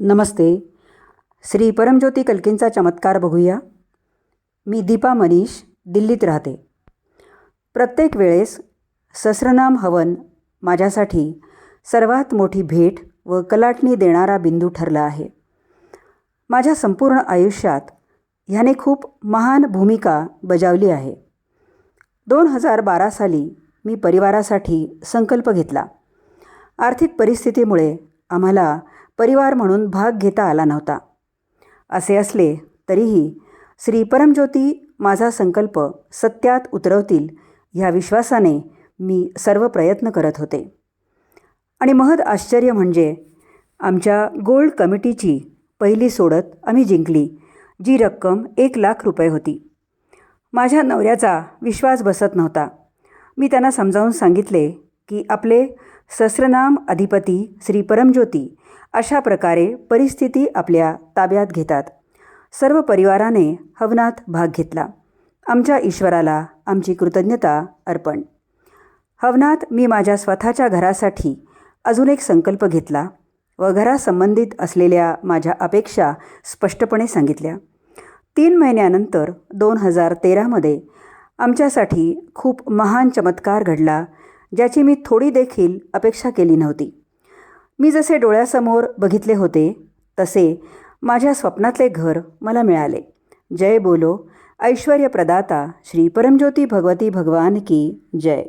नमस्ते. श्री परमज्योती कल्कींचा चमत्कार बघूया. मी दीपा मनीष दिल्लीत राहते. प्रत्येक वेळेस सहस्रनाम हवन माझ्यासाठी सर्वात मोठी भेट व कलाटणी देणारा बिंदू ठरला आहे. माझ्या संपूर्ण आयुष्यात ह्याने खूप महान भूमिका बजावली आहे. दोन हजार बारा साली मी परिवारासाठी संकल्प घेतला. आर्थिक परिस्थितीमुळे आम्हाला परिवार म्हणून भाग घेता आला नव्हता. असे असले तरीही श्री परमज्योती माझा संकल्प सत्यात उतरवतील ह्या विश्वासाने मी सर्व प्रयत्न करत होते. आणि महद आश्चर्य म्हणजे आमच्या गोल्ड कमिटीची पहिली सोडत आम्ही जिंकली जी रक्कम एक लाख रुपये होती. माझ्या नवऱ्याचा विश्वास बसत नव्हता. मी त्यांना समजावून सांगितले की आपले सहस्रनाम अधिपती श्री परमज्योती अशा प्रकारे परिस्थिती आपल्या ताब्यात घेतात. सर्व परिवाराने हवनात भाग घेतला. आमच्या ईश्वराला आमची कृतज्ञता अर्पण. हवनात मी माझ्या स्वतःच्या घरासाठी अजून एक संकल्प घेतला व घरासंबंधित असलेल्या माझ्या अपेक्षा स्पष्टपणे सांगितल्या. तीन महिन्यानंतर दोन हजार तेरामध्ये आमच्यासाठी खूप महान चमत्कार घडला ज्याची मी थोडी देखील अपेक्षा केली नव्हती. मी जसे डोळ्यासमोर बघितले होते तसे माझ्या स्वप्नातले घर मला मिळाले. जय बोलो ऐश्वर्य प्रदाता श्री परमज्योती भगवती भगवान की जय.